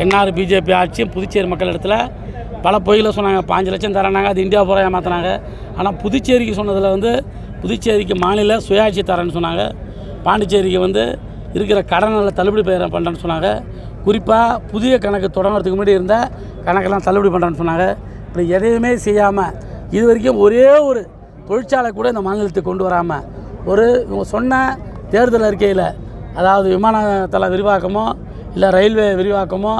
NR BJP ஆட்சியும் புதுச்சேரி மக்கள் இடத்துல பல பொய்களை சொன்னாங்க. பாஞ்சு லட்சம் தரேனாங்க அது இந்தியா பூரா ஏமாத்தினாங்க. ஆனால் புதுச்சேரிக்கு சொன்னதில் வந்து புதுச்சேரிக்கு மாநில சுயாட்சி தரேன்னு சொன்னாங்க. பாண்டிச்சேரிக்கு வந்து இருக்கிற கடனில் தள்ளுபடி பெற பண்ணுறேன்னு சொன்னாங்க. குறிப்பாக புதிய கணக்கு தொடங்குறதுக்கு முன்னாடி இருந்த கணக்கெல்லாம் தள்ளுபடி பண்ணுறேன்னு சொன்னாங்க. இப்படி எதையுமே செய்யாமல் இது வரைக்கும் ஒரே ஒரு தொழிற்சாலை கூட இந்த மாநிலத்துக்கு கொண்டு வராமல் ஒரு இவங்க சொன்ன தேர்தல் அறிக்கையில் அதாவது விமானத்தள விரிவாக்கமோ இல்லை ரயில்வே விரிவாக்கமோ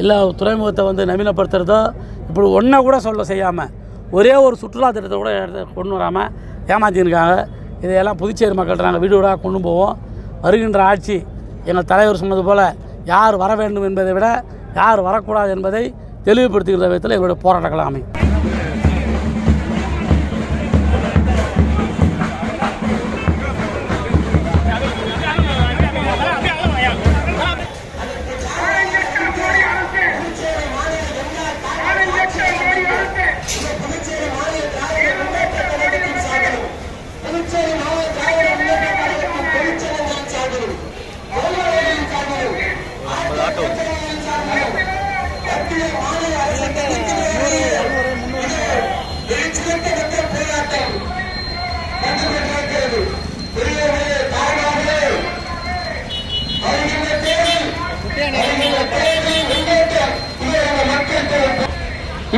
இல்லை துறைமுகத்தை வந்து நவீனப்படுத்துகிறதோ இப்படி ஒன்றை கூட சொல்ல செய்யாமல் ஒரே ஒரு சுற்றுலா திட்டத்தை கூட எடுத்து கொண்டு வராமல் ஏமாற்றிருக்காங்க இதையெல்லாம் புதுச்சேரி மக்கள்கிட்ட நாங்கள் வீடு வீடாக கொண்டு போவோம். வருகின்ற ஆட்சி எங்கள் தலைவர் சொன்னது போல் யார் வர வேண்டும் என்பதை விட யார் வரக்கூடாது என்பதை தெளிவுபடுத்துகிற விதத்தில் எங்களுடைய போராட்டங்கள் அமையும்.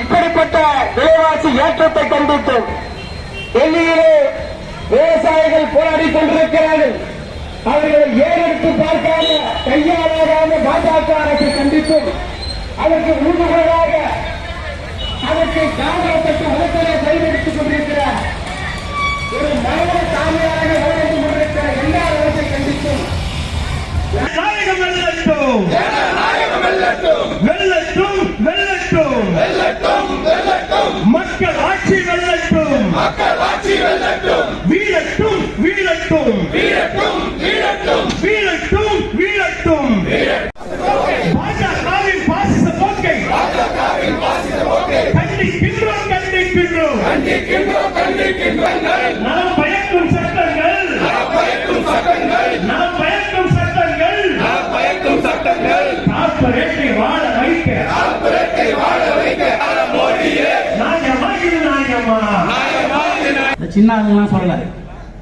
இப்படிப்பட்ட விலைவாசி ஏற்றத்தை கண்டித்து டெல்லியிலே விவசாயிகள் போராடி கொண்டிருக்கிறார்கள். அவர்களை ஏறெடுத்து பார்க்காம கையாளாகாம பாஜக அரசை கண்டித்தும் அதற்கு ஊடுகளாக அதற்கு காங்கிரசுக்கு வழக்கத்தை கைதெடுத்துக் கொண்டிருக்கிறார். ஒரு மரண சாமியாக வீழட்டும். வீழட்டும் வீழட்டும். வீழட்டும் பாஜகவின் பாசிச போக்கை. கண்டிக்கின்றோம் கண்டிக்கின்றோம். நலம் பயக்கும் சின்ன ஆளுங்கெல்லாம் சொல்லலை.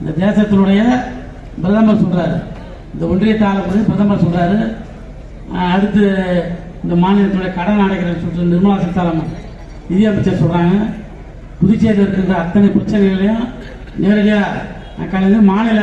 இந்த தேசத்தினுடைய பிரதமர் சொல்கிறாரு இந்த ஒன்றியத்தை ஆளக்கூடிய பிரதமர் சொல்கிறாரு அடுத்து இந்த மாநிலத்தினுடைய கடன் அடைக்கிற சொல்ற நிர்மலா சீதாராமன் நிதியமைச்சர் சொல்கிறாங்க புதுச்சேரியில் இருக்கிற அத்தனை பிரச்சனைகளையும் நேரடியாக கலந்து மாநில